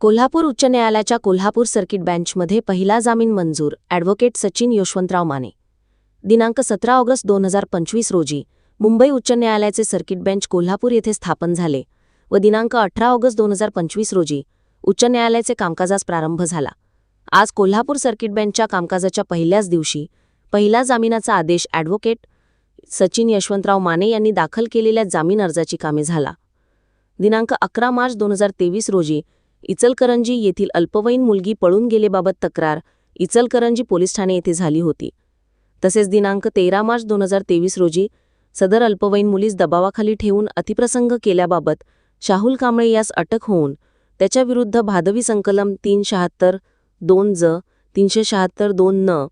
कोल्हापूर उच्च न्यायालयाच्या कोल्हापूर सर्किट बेंचमध्ये पहिला जामीन मंजूर ॲडव्होकेट सचिन यशवंतराव माने. दिनांक सतरा ऑगस्ट दोन हजार पंचवीस रोजी मुंबई उच्च न्यायालयाचे सर्किट बेंच कोल्हापूर येथे स्थापन झाले व दिनांक अठरा ऑगस्ट दोन हजार पंचवीस रोजी उच्च न्यायालयाचे कामकाजास प्रारंभ झाला. आज कोल्हापूर सर्किट बेंचच्या कामकाजाच्या पहिल्याच दिवशी पहिला जामिनाचा आदेश ॲडव्होकेट सचिन यशवंतराव माने यांनी दाखल केलेल्या जामीन अर्जाची कामे झाला. दिनांक अकरा मार्च दोन हजार तेवीस रोजी इचलकरंजी येथील अल्पवयीन मुलगी पळून गेलेबाबत तक्रार इचलकरंजी पोलीस ठाणे येथे झाली होती. तसेच दिनांक तेरा मार्च दोन हजार तेवीस रोजी सदर अल्पवयीन मुलीस दबावाखाली ठेवून अतिप्रसंग केल्याबाबत शाहुल कांबळे यास अटक होऊन त्याच्याविरुद्ध भादवी संकलम तीन शहात्तर दोन ज तीनशे शहात्तर दोन न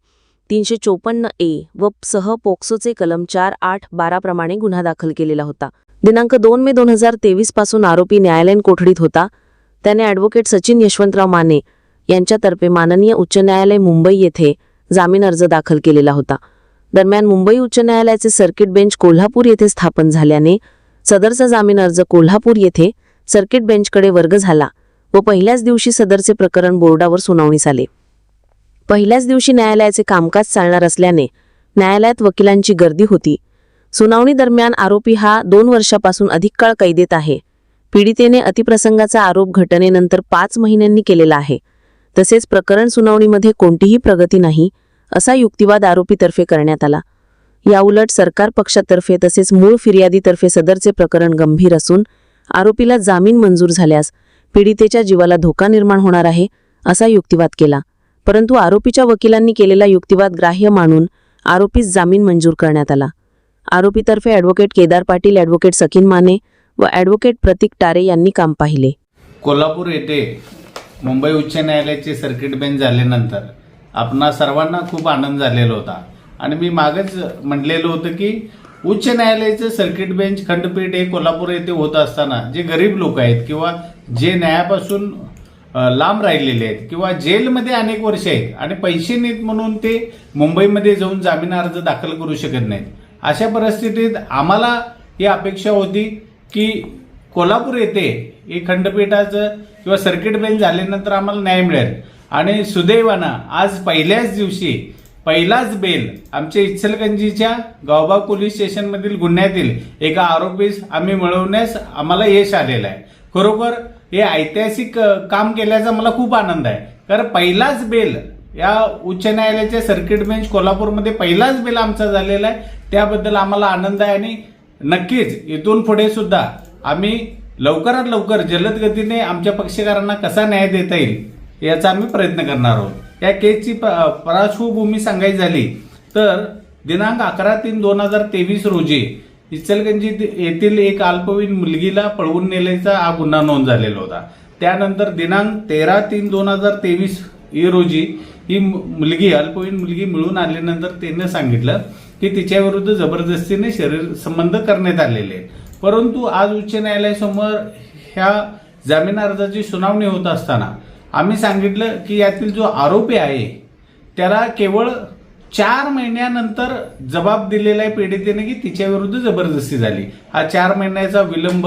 तीनशे चोपन्न ए व सह पोक्सोचे कलम चार आठ बाराप्रमाणे गुन्हा दाखल केलेला होता. दिनांक दोन मे दोन हजार तेवीसपासून आरोपी न्यायालयीन कोठडीत होता. त्याने ॲडव्होकेट सचिन यशवंतराव माने यांच्यातर्फे माननीय उच्च न्यायालय मुंबई येथे जामीन अर्ज दाखल केलेला होता. दरम्यान मुंबई उच्च न्यायालयाचे सर्किट बेंच कोल्हापूर येथे स्थापन झाल्याने सदरचा जामीन अर्ज कोल्हापूर येथे सर्किट बेंचकडे वर्ग झाला व पहिल्याच दिवशी सदरचे प्रकरण बोर्डावर सुनावणीस आले. पहिल्याच दिवशी न्यायालयाचे कामकाज चालणार असल्याने न्यायालयात वकिलांची गर्दी होती. सुनावणी दरम्यान आरोपी हा दोन वर्षापासून अधिक काळ कैदेत आहे. पीडितेने अतिप्रसंगाचा आरोप घटनेनंतर पाच महिन्यांनी केलेला आहे. तसेच प्रकरण सुनावणीमध्ये कोणतीही प्रगती नाही असा युक्तिवाद आरोपीतर्फे करण्यात आला. याउलट सरकार पक्षातर्फे तसेच मूळ फिर्यादीतर्फे सदरचे प्रकरण गंभीर असून आरोपीला जामीन मंजूर झाल्यास पीडितेच्या जीवाला धोका निर्माण होणार आहे असा युक्तिवाद केला. परंतु आरोपीच्या वकिलांनी केलेला युक्तिवाद ग्राह्य मानून आरोपीस जामीन मंजूर करण्यात आला. आरोपीतर्फे ॲडव्होकेट केदार पाटील ॲडव्होकेट सकीन माने व ॲडव्होकेट प्रतीक टारे यांनी काम पाहिले. कोल्हापूर येथे मुंबई उच्च न्यायालयाचे सर्किट बेंच झाल्यानंतर आपणा सर्वांना खूप आनंद झालेला होता. आणि मी मागच म्हटलेलं होतं की उच्च न्यायालयाचं सर्किट बेंच खंडपीठ हे कोल्हापूर येथे होत असताना जे गरीब लोक आहेत किंवा जे न्यायापासून लांब राहिलेले आहेत किंवा जेलमध्ये अनेक वर्ष आहेत आणि पैसे नाहीत म्हणून ते मुंबईमध्ये जाऊन जामीन अर्ज दाखल करू शकत नाहीत. अशा परिस्थितीत आम्हाला ही अपेक्षा होती की कोल्हापूर येथे हे खंडपीठाचं किंवा सर्किट बेंच झाल्यानंतर आम्हाला न्याय मिळेल. आणि सुदैवानं आज पहिल्याच दिवशी पहिलाच बेल आमच्या इचलकंजीच्या गावबा पोलीस स्टेशनमधील गुन्ह्यातील एका आरोपीस आम्ही मिळवण्यास आम्हाला यश आलेलं आहे. खरोखर हे ऐतिहासिक काम केल्याचा मला खूप आनंद आहे. कारण पहिलाच बेल या उच्च न्यायालयाच्या सर्किट बेंच कोल्हापूरमध्ये पहिलाच बेल आमचा झालेला आहे. त्याबद्दल आम्हाला आनंद आहे आणि नक्कीच इथून पुढे सुद्धा आम्ही लवकरात लवकर जलद गतीने आमच्या पक्षकारांना कसा न्याय देता येईल याचा आम्ही प्रयत्न करणार आहोत. या केसची प- पार्श्वभूमी सांगायची झाली तर दिनांक अकरा तीन दोन हजार तेवीस रोजी इचलगंजी येथील एक अल्पवयीन मुलगीला पळवून नेल्याचा हा गुन्हा नोंद झालेला होता. त्यानंतर दिनांक तेरा तीन दोन हजार तेवीस ही रोजी ही मु- मुलगी अल्पवयीन मुलगी मिळून आल्यानंतर त्यानं सांगितलं की तिच्याविरुद्ध जबरदस्तीने शरीर संबंध करण्यात आलेले आहेत. परंतु आज उच्च न्यायालयासमोर ह्या जामीन अर्जाची सुनावणी होत असताना आम्ही सांगितलं की यातील जो आरोपी आहे त्याला केवळ चार महिन्यानंतर जबाब दिलेला आहे पीडितेने की तिच्याविरुद्ध जबरदस्ती झाली. हा चार महिन्याचा विलंब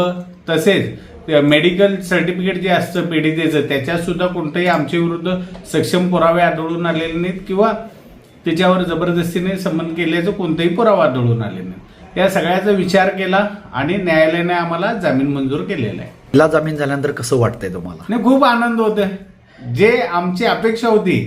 तसेच मेडिकल सर्टिफिकेट जे असतं पीडितेचं त्याच्यातसुद्धा कोणतंही आमच्या विरुद्ध सक्षम पुरावे आढळून आलेले नाहीत किंवा त्याच्यावर जबरदस्तीने संबंध केल्याचं कोणताही पुरावा आढळून आले नाही. या सगळ्याचा विचार केला आणि न्यायालयाने आम्हाला जामीन मंजूर केलेला आहे. पहिला जामीन झाल्यानंतर कसं वाटतंय तुम्हाला? नाही खूप आनंद होत जे आमची अपेक्षा होती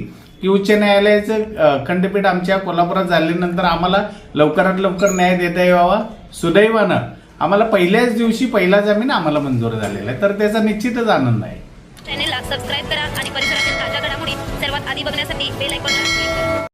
की उच्च न्यायालयाचं खंडपीठ आमच्या कोल्हापुरात झाल्यानंतर आम्हाला लवकरात लवकर न्याय देता यावा. सुदैवानं आम्हाला पहिल्याच दिवशी पहिला जामीन आम्हाला मंजूर झालेला आहे. तर त्याचा निश्चितच आनंद आहे. चॅनेलला सबस्क्राईब करा आणि परिसरातील ताज्या घडामोडी सर्वात आधी बघण्यासाठी बेल आयकॉनला क्लिक करा.